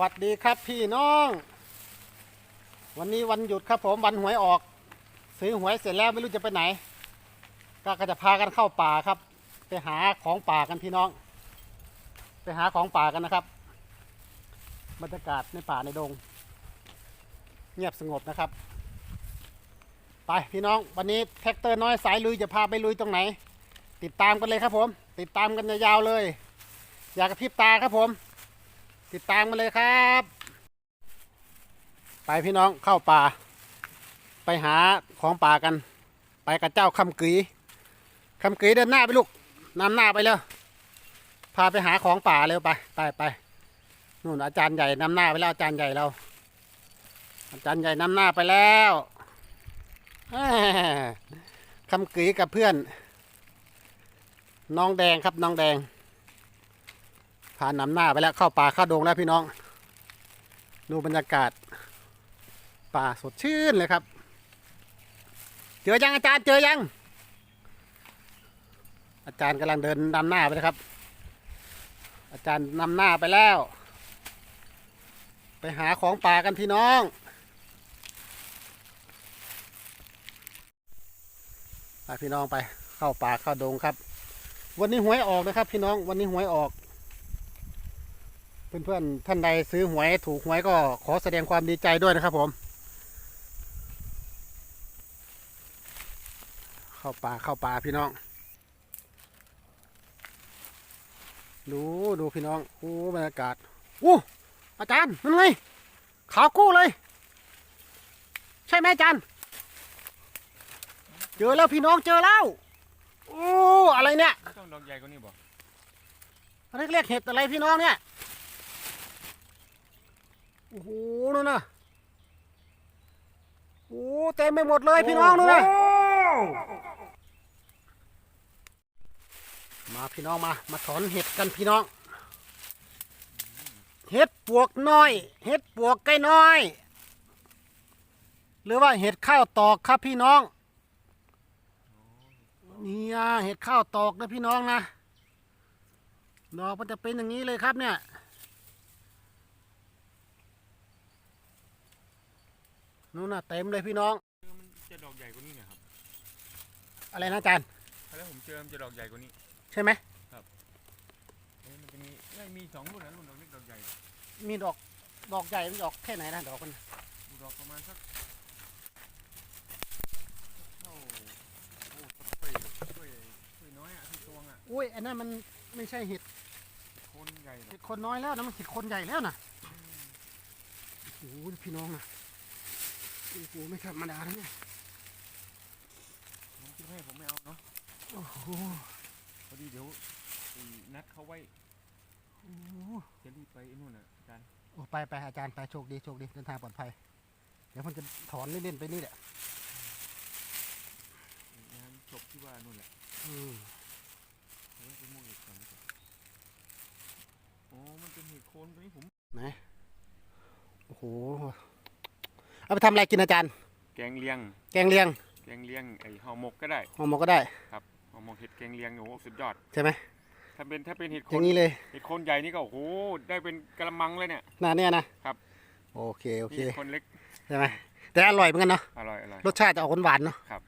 วัสดีครับพี่น้อง วันนี้วันหยุดครับผมวันหวยออก ซื้อหวยเสร็จแล้วไม่รู้จะไปไหน ก็จะพากันเข้าป่าครับ ไปหาของป่ากันพี่น้อง ไปหาของป่ากันนะครับบรรยากาศในป่าในดง เงียบสงบนะครับ ไปพี่น้องวันนี้แท็กเตอร์น้อยสายลุยจะพาไปลุยตรงไหน ติดตามกันเลยครับผม ติดตามกันยาวๆเลย อยากกระพริบตาครับผม ติดตามมาเลยครับ ไปพี่น้องเข้าป่า ไปหาของป่ากัน ไปกับเจ้าคำกีคำกีเดินหน้าไปลูกนำหน้าไปเลยพาไปหาของป่าเร็วไปไปไปนู่นอาจารย์ใหญ่นำหน้าไปแล้วอาจารย์ใหญ่เราอาจารย์ใหญ่นำหน้าไปแล้วคำกีกับเพื่อน น้องแดงครับน้องแดง พานำหน้าไปแล้วเข้าป่าเข้าดงแล้วพี่น้อง ดูบรรยากาศ ป่าสดชื่นเลยครับ เจอยังอาจารย์เจอยัง อาจารย์กำลังเดินนำหน้าไปนะครับ อาจารย์นำหน้าไปแล้ว ไปหาของป่ากันพี่น้องไปพี่น้องไปเข้าป่าเข้าดงครับ วันนี้หวยออกนะครับ พี่น้องวันนี้หวยออก เพื่อนๆท่านใดซื้อหวยถูกหวยก็ขอแสดงความดีใจด้วยนะครับผม เข้าป่าเข้าป่าพี่น้อง ดูดูพี่น้องโอ้บรรยากาศอู้อาจารย์นั่นไงขาวกู้เลย ใช่ไหมอาจารย์เจอแล้วพี่น้องเจอแล้วโอ้อะไรเนี่ยไม่ต้องดอกใหญ่กว่านี้บ่เรียกเรียกเห็ดอะไรพี่น้องเนี่ยโอ้โหนู่นน่ะโอ้เต็มไปหมดเลยพี่น้องนู่นน่ะมาพี่น้องมา มาถอนเห็ดกันพี่น้อง เห็ดปวกน้อย เห็ดปวกไก่น้อย หรือว่าเห็ดข้าวตอกครับพี่น้องเนี่ยเห็ดข้าวตอกนะพี่น้องนะดอกมันจะเป็นอย่างนี้เลยครับเนี่ย นู่นน่ะเต็มเลยพี่น้อง เจอมันจะดอกใหญ่กว่านี้นะครับอะไรนะอาจารย์แล้วผมเจอมันจะดอกใหญ่กว่านี้ใช่ไหมเอ้ยมันจะมีไม่มีสองรุ่นนะรุ่นดอกเล็กดอกใหญ่มีดอกดอกใหญ่มันดอกแค่ไหนนะดอกมันดูดอกประมาณสักเท่าโอ้ถ้วยถ้วยถ้วยน้อยอะถ้วยตวงอะอุ้ยอันนั้นมันไม่ใช่เห็ดโคนใหญ่หรอเห็กดคนน้อยแล้วนะมันเห็ดคนใหญ่แล้วนะโอ้โหพี่น้องนะ โอ้โหไม่ธรรมดานะเนี่ยผมคิดให้ผมไม่เอาเนาะโอ้โหพอดีเดี๋ยวไอ้นัดเขาไว้โอ้โหจะรีบไปไอ้นู่นน่ะอาจารย์โอ้ไปไปอาจารย์ไปโชคดีโชคดีเดินทางปลอดภัย เดี๋ยวมันจะถอนเล่นๆไปนี่แหละงานจบที่ว่านู่นแหละอืมเดี๋ยวไปมุ่งอีกก่อนดีกว่าโอ้มันเป็นเห็ดโคนตัวนี้ผมไหนโอ้โห เอาไปทำอะไรกินอาจารย์ แกงเลียง แกงเลียงแกงเลียงไอ้ห่อหมกก็ได้ห่อหมกก็ได้ห่อหมกเห็ดแกงเลียงโอ้โหสุดยอดใช่ไหมถ้าเป็นถ้าเป็นเห็ดโคอนย่างนี้เลยเห็ดโคนใหญ่นี่ก็โอ้โหได้เป็นกระมังเลยเนี่ยหนาเนี่ยนะครับโอเคโอเคนี่เห็ดโคนเล็กใช่ไหมแต่อร่อยเหมือนกันเนาะอร่อยอร่อย รสชาติจะออกหวานๆเนาะครับ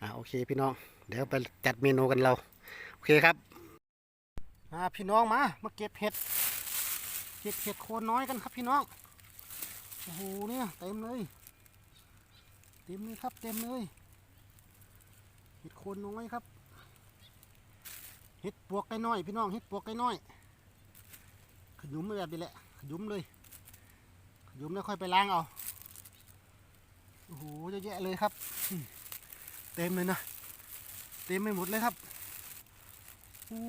อ่าโอเคพี่น้องเดี๋ยวไปจัดเมนูกันเราโอเคครับอ่าพี่น้องมามาเก็บเห็ดเก็บเห็ดโคนน้อยกันครับพี่น้อง โอ้โหเนี่ยเต็มเลย เต็มเลยครับเต็มเลยเห็ดโคนน้อยครับเห็ดปวกไก่น้อยพี่น้องเห็ดปวกไก่น้อยขยุ้มแบบนี้แหละขยุ้มเลยขยุ้มแล้วค่อยไปล้างเอาโอ้โหเยอะแยะเลยครับ เต็มเลยนะเต็มไปหมดเลยครับโอ้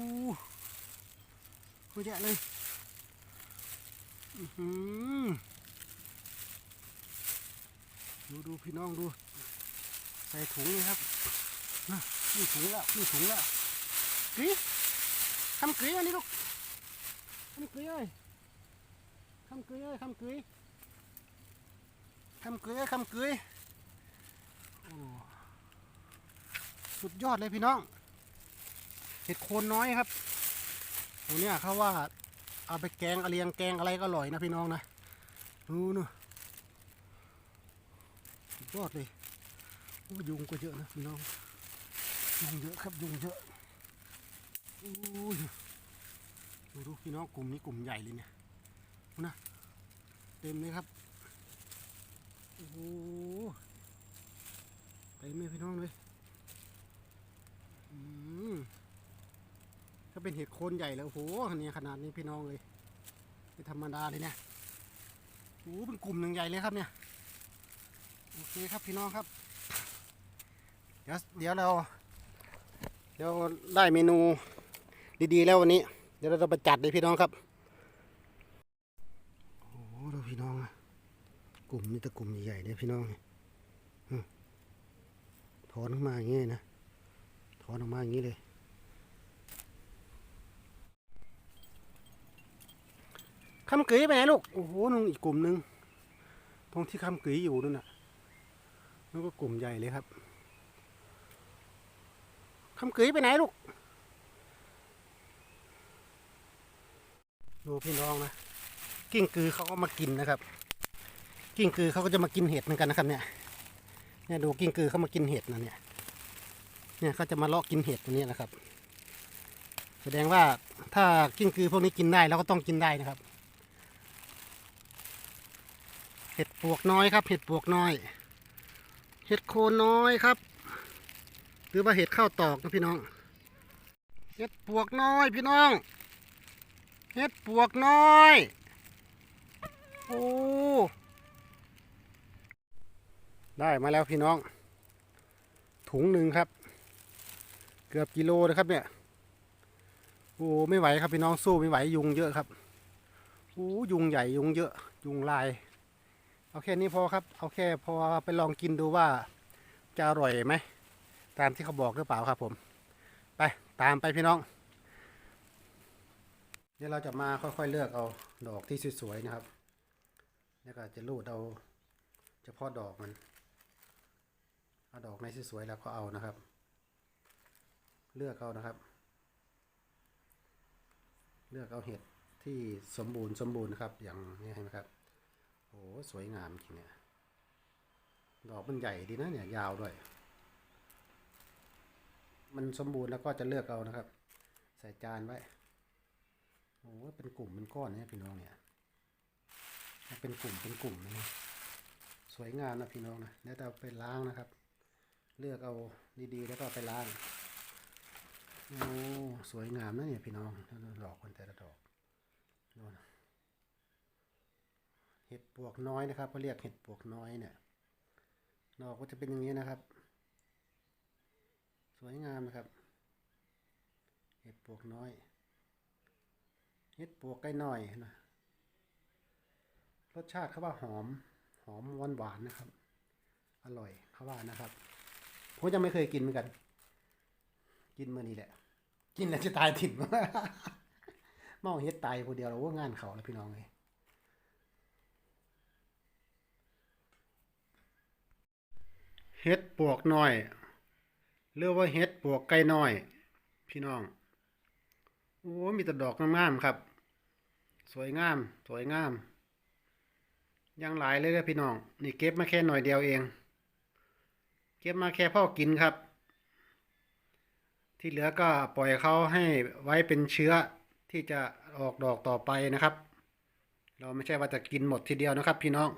โหเยอะแยะเลยอื้อหือ ดูดูพี่น้องดู ใส่ถุงเลยครับนะนี่ถุงแล้วนี่ถุงแล้วกรีทำกรีอันนี้ลูกทำกรีเอ้ยทำกรีเอ้ยทำกรีทำกรีเอ้ยทำกรีโอ้สุดยอดเลยพี่น้อง เห็ดโคนน้อยครับตัวเนี้ยเขาว่าเอาไปแกงอาเลียงแกงอะไรก็อร่อยนะพี่น้องนะดูนู่น ยอดเลยโอ้ยุงก็เยอะนะพี่น้องยุงเยอะครับยุงเยอะอ้ยดูดูพี่น้องกลุ่มนี้กลุ่มใหญ่เลยเนี่ยนะเต็มเลยครับโอ้โหเต็มเลยพี่น้องเลยอืมถ้าเป็นเห็ดโคนใหญ่แล้วโอ้โหอันนี้ขนาดนี้พี่น้องเลยไม่ธรรมดาเลยเนี่ยโอ้โหเป็นกลุ่มหนึ่งใหญ่เลยครับเนี่ย โอเคครับพี่น้องครับ เดี๋ยวเดี๋ยวเราเดี๋ยวได้เมนูดีๆแล้ววันนี้ เดี๋ยวเราจะไปจัดเลยพี่น้องครับโอ้โหดูพี่น้องอะกลุ่มนี้แต่กลุ่มใหญ่ๆเนี่ยพี่น้องอืมถอนออกมาอย่างงี้นะถอนออกมาอย่างนี้เลยคำกึ๋ยไปไหนลูกโอ้โหนุ่งอีกกลุ่มหนึ่งตรงที่คำกึ๋ยอยู่นั่นน่ะ นั่นก็กลุ่มใหญ่เลยครับคำกึ๋ยไปไหนลูก ดูพี่น้องนะ กิ้งกือเขาก็มากินนะครับ กิ้งกือเขาก็จะมากินเห็ดเหมือนกันนะครับเนี่ย เนี่ยดูกิ้งกือเขามากินเห็ดนะเนี่ย เนี่ยเขาจะมาเลาะกินเห็ดตัวนี้นะครับ แสดงว่าถ้ากิ้งกือพวกนี้กินได้เราก็ต้องกินได้นะครับ เห็ดปวกน้อยครับ เห็ดปวกน้อย เห็ดโคนน้อยครับ หรือว่าเห็ดข้าวตอกนะพี่น้อง เห็ดปวกน้อยพี่น้อง เห็ดปวกน้อยโอ้ได้มาแล้วพี่น้อง ถุงหนึ่งครับ เกือบกิโลนะครับเนี่ยโอ้ไม่ไหวครับพี่น้องสู้ไม่ไหวยุงเยอะครับโอ้ยุงใหญ่ยุงเยอะ ยุงลาย เอาแค่นี้พอครับเอาแค่พอไปลองกินดูว่าจะอร่อยไหมตามที่เขาบอกหรือเปล่าครับผม ไปตามไปพี่น้องเดี๋ยวเราจะมาค่อยๆเลือกเอาดอกที่สวยๆนะครับแล้วก็จะรูดเอาเฉพาะดอกมันเอาดอกไหนสวยๆแล้วก็เอานะครับ เลือกเอานะครับ เลือกเอาเห็ดที่สมบูรณ์สมบูรณ์นะครับ อย่างนี้เห็นไหมครับ โอ้สวยงามจริงเนี่ย ดอกมันใหญ่ดีนะเนี่ย ยาวด้วย มันสมบูรณ์แล้วก็จะเลือกเอานะครับ ใส่จานไว้ โอ้เป็นกลุ่มเป็นก้อนเนี่ยพี่น้องเนี่ยเป็นกลุ่มเป็นกลุ่มนะสวยงามนะพี่น้องนะแล้วเราไปล้างนะครับ เลือกเอาดีๆ แล้วก็ไปล้างโอ้สวยงามนะเนี่ยพี่น้องดอกคนแต่ละดอกดูนะ ห็ดปวกน้อยนะครับเขาเรียกเห็ดปวกน้อยเนี่ยดอกก็จะเป็นอย่างนี้นะครับ สวยงามนะครับ เห็ดปวกน้อย เห็ดปวกใกล้หน้อยนะรสชาติเขาว่าหอมหอมหวานหวานนะครับ อร่อยเขาว่านะครับผมยังไม่เคยกินเหมือนกัน กินเมื่อนี้แหละ กินแล้วจะตายถิ่นมาเห็ดตายคนเดียวเราว่างานเขาแล้วพี่น้องเลย เฮ็ดปวกน้อยเรียกว่าเฮ็ดปวกไก่น้อย พี่น้อง โอ้มีแต่ดอกงามๆครับ สวยงาม สวยงามยังหลายเลยนะพี่น้อง นี่เก็บมาแค่หน่อยเดียวเอง เก็บมาแค่พ่อกินครับ ที่เหลือก็ปล่อยเขาให้ไว้เป็นเชื้อที่จะออกดอกต่อไปนะครับ เราไม่ใช่ว่าจะกินหมดทีเดียวนะครับ พี่น้อง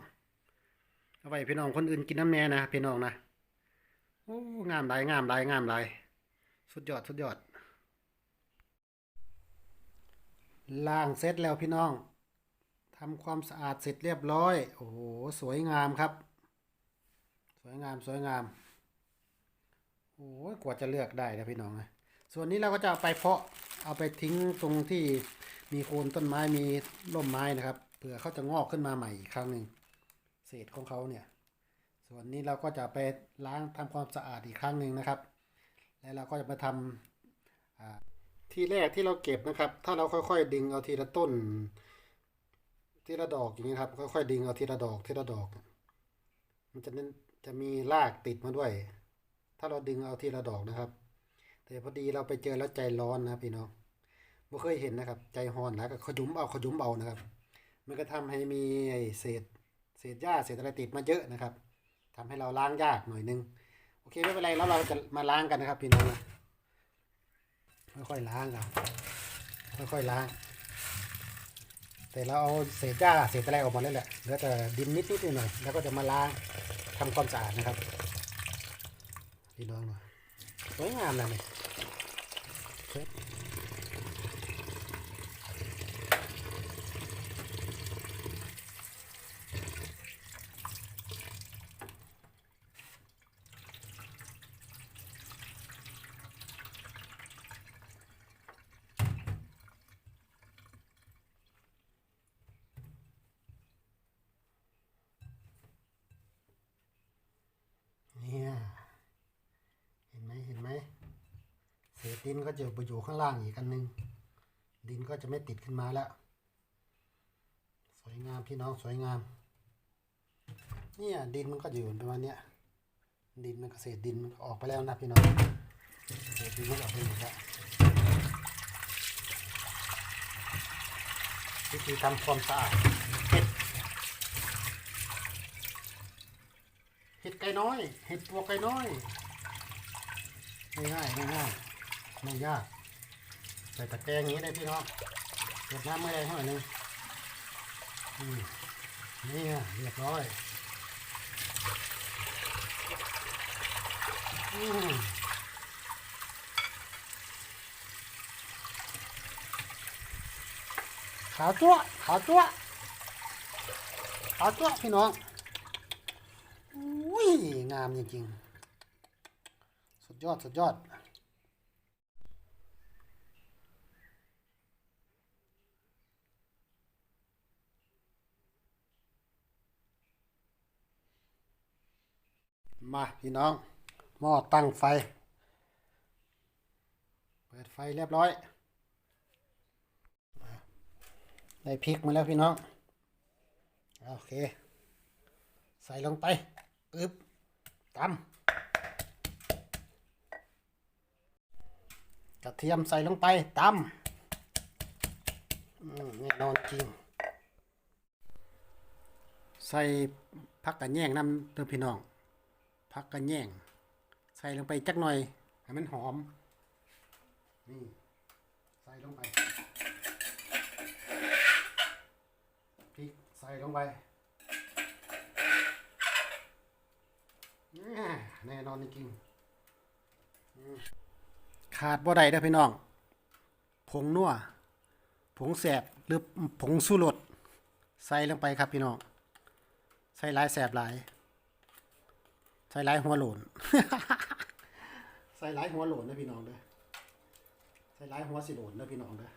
เอาไว้พี่น้องคนอื่นกินน้ำแน่นะพี่น้องนะ โอ้งามหลายงามหลายงามหลายสุดยอดสุดยอดล้างเสร็จแล้วพี่น้องทำความสะอาดเสร็จเรียบร้อย โอ้โห สวยงามครับ สวยงามสวยงาม โอ้ยกว่าจะเลือกได้นะพี่น้องนะส่วนนี้เราก็จะเอาไปเพาะเอาไปทิ้งตรงที่มีโคนต้นไม้มีร่มไม้นะครับเผื่อเขาจะงอกขึ้นมาใหม่อีกครั้งหนึ่งเศษของเขาเนี่ย ส่วนนี้เราก็จะไปล้างทำความสะอาดอีกครั้งหนึ่งนะครับ แล้วเราก็จะมาทำอ่าที่แรกที่เราเก็บนะครับ ถ้าเราค่อยๆ ดึงเอาทีละต้น ทีละดอกอย่างนี้ครับ ค่อยๆ ดึงเอาทีละดอกทีละดอก มันจะนั้นจะมีรากติดมาด้วย ถ้าเราดึงเอาทีละดอกนะครับ แต่พอดีเราไปเจอแล้วใจร้อนนะพี่น้องเบ่เคยเห็นนะครับ ใจฮ้อนแล้วก็ขยุมเอาขยุมเอานะครับ มันก็ทำให้มีเศษเศษหญ้าเศษอะไรติดมาเยอะนะครับ ทำให้เราล้างยากหน่อยนึง โอเคไม่เป็นไรแล้วเราจะมาล้างกันนะครับพี่น้องนะค่อยๆล้างครับค่อยๆล้าง แต่เราเอาเศษหญ้าเศษอะไรออกมาแล้วแหละเหลือแต่ดินนิดๆหน่อยๆแล้วก็จะมาล้างทำความสะอาดนะครับพี่น้องเนาะสวยงามนะนี่เช็ดเนี่ยเห็นไหมเห็นไหมเศษ ดินก็จะไปอยู่ข้างล่างอีกอันหนึง ดินก็จะไม่ติดขึ้นมาแล้ว สวยงามพี่น้องสวยงาม เนี่ยดินมันก็อยู่ประมาณเนี้ยดินมันก็เศษดินมันออกไปแล้วนะพี่น้องเศษดินมันออกไปหมดแล้ววิธีทำความสะอาดเห็ดเห็ดไก่น้อย เห็ดตัวไก่น้อยง่ายง่าย ไม่ยาก ใส่ตะแกรงนี้ได้พี่น้องเก็บน้ำไม่ได้เท่าไหร่นึงนี่เรียบร้อยอืมขาวจั่วขาวจั่วขาวจั่วพี่น้องอุ้ยงามจริงๆ สุดยอด สุดยอด มาพี่น้อง หม้อตั้งไฟ เปิดไฟเรียบร้อย ได้พริกมาแล้วพี่น้อง โอเค ใส่ลงไปปึ๊บตำกระเทียมใส่ลงไปตำแน่นอนจริง ใส่ผักกระแยงน้ำเด้อพี่น้อง ผักกระแยงใส่ลงไปจักหน่อย ให้มันหอม นี่ ใส่ลงไปพริกใส่ลงไปแน่แนนอนจริงขาดบ่ได้เด้อพี่น้อง ผงนัว ผงแสบหรือผงสู้รสใส่ลงไปครับพี่น้อง ใส่หลายแสบหลาย ส่หลายหัวโหลนใส่หลายหัวโหลนนะพี่น้องเด้อใส่หลายหัวสิโหลนนะพี่น้องเด้อ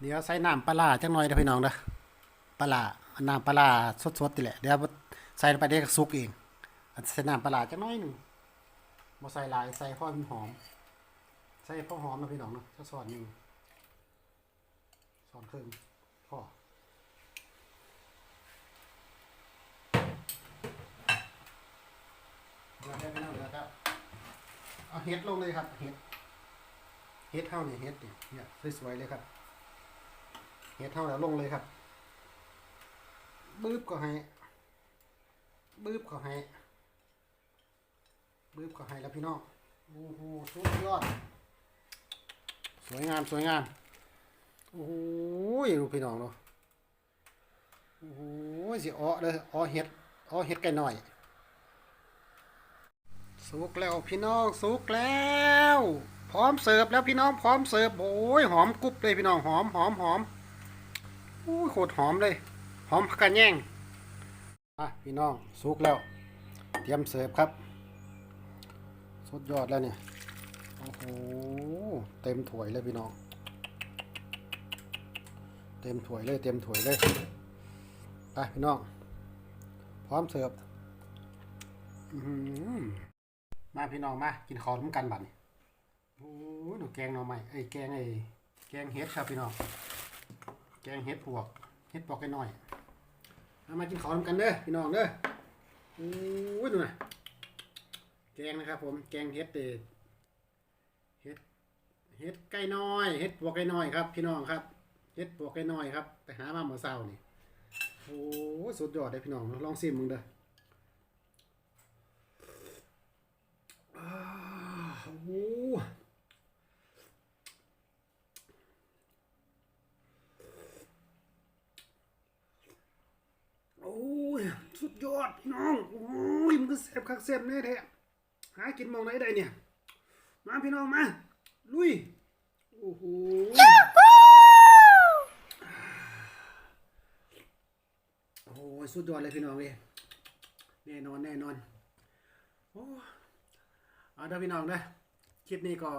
เดี๋ยวใส่น้ำปลาจังหน่อยนะพี่น้องเด้อปลาน้ำปลาสดๆนี่แหละเดี๋ยวใส่ลงไปเดี๋ยวก็สุกเองใส่น้ำปลาจังน้อยหนึ่งบ่ใส่หลายใส่พอมหอม ใส่พอหอมนะพี่น้องเนาะสักส่วนหนึ่งส่วนครึ่งพอ เดี๋ยวได้ไปนั่งเรือครับ เฮ็ดลงเลยครับเฮ็ดเฮ็ดเท่านี่เฮ็ดนี่เนี่ยสวยๆเลยครับเฮ็ดเท่าแล้วลงเลยครับบึ้บก็ให้บึ้บก็ให้บึ้บก็ให้แล้วพี่น้องโอ้โหสุดยอด สวยงามสวยงามโอ้โหดูพี่น้องเนาะโอ้โหสิอ้อเลยอ้อเฮ็ดอ้อเฮ็ดไก่หน่อย สุกแล้วพี่น้องสุกแล้ว พร้อมเสิร์ฟแล้วพี่น้องพร้อมเสิร์ฟโอ้ยหอมกรุบเลยพี่น้องหอมหอมหอมโอ้ยโคตรหอมเลย หอมผักกาดแยงอะพี่น้องสุกแล้ว เตรียมเสิร์ฟครับสุดยอดแล้วเนี่ยโอ้โหเต็มถ้วยเลยพี่น้อง เต็มถ้วยเลยเต็มถ้วยเลยไปพี่น้อง พร้อมเสิร์ฟอื้อหือ มาพี่น้องมากินข้าวร่วมกันบัดนี้โอ้ยหนูแกงหน่อไม้ไอ้ยแกงไอ้แกงเฮ็ดครับพี่น้องแกงเฮ็ดพวกเฮ็ดปอกไอ้น้อยเอามากินข้าวร่วมกันเด้อพี่น้องเด้อโอ้ยดูนะแกงนะครับ ผมแกงเฮ็ดเด็ดเฮ็ดเฮ็ดไก่น้อยเฮ็ดปวกไก่น้อยครับ พี่น้องครับเฮ็ดปวกไก่น้อยครับไปหามาเมื่อเช้านี่โอ้ยสุดยอดเลยพี่น้องลองซิมมึงเด้อาวโอ้โหโอ้ยสุ ดยอดพี่น้องโอ้ยมันก็แซ่บคักแซ่บแน่แท้หากินมองไหนได้เนี่ย มาพี่น้องมา ลุย โอ้โหโอ้โหสุดยอดเลยพี่น้องเลยแน่นอนแน่นอนโอ้เอาเด้อพี่น้องเด้อคลิปนี้ก็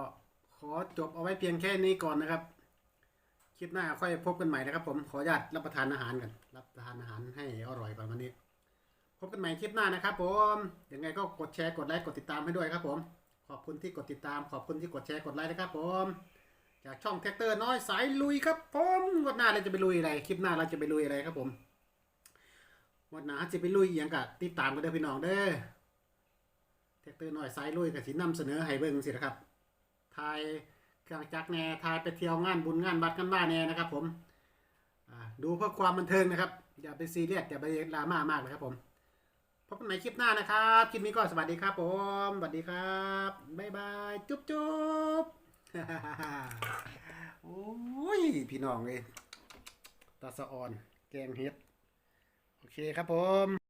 ขอจบเอาไว้เพียงแค่นี้ก่อนนะครับ คลิปหน้าค่อยพบกันใหม่นะครับผมขออนุญาตรับประทานอาหารกัน รับประทานอาหารให้อร่อยก่อนวันนี้ พบกันใหม่คลิปหน้านะครับผมยังไงก็กดแชร์กดไลค์กดติดตามให้ด้วยครับผม ขอบคุณที่กดติดตาม ขอบคุณที่กดแชร์กดไลค์นะครับผม จากช่องแท็กเตอร์น้อยสายลุยครับผมวันหน้าเราจะไปลุยอะไร คลิปหน้าเราจะไปลุยอะไรครับผมวันหน้าจะไปลุยอย่างกะติดตามกันเด้อพี่น้องเด้อแท็กเตอร์น้อยสายลุยกับสินำเสนอให้เบิ่งสินะครับทายเครื่องจักรแน่ทายไปเที่ยวงานบุญงานบัตรกันบ้านแน่นะครับ ผมดูเพื่อความบันเทิงนะครับ อย่าไปซีเรียสอย่าไปดราม่ามากเลยครับผม พบกันใหม่คลิปหน้านะครับ คลิปนี้ก็สวัสดีครับผม สวัสดีครับ บ๊ายบาย จุ๊บจุ๊บโอ้ย พี่น้องเลยตาสะออน แกงเฮ็ด โอเคครับผม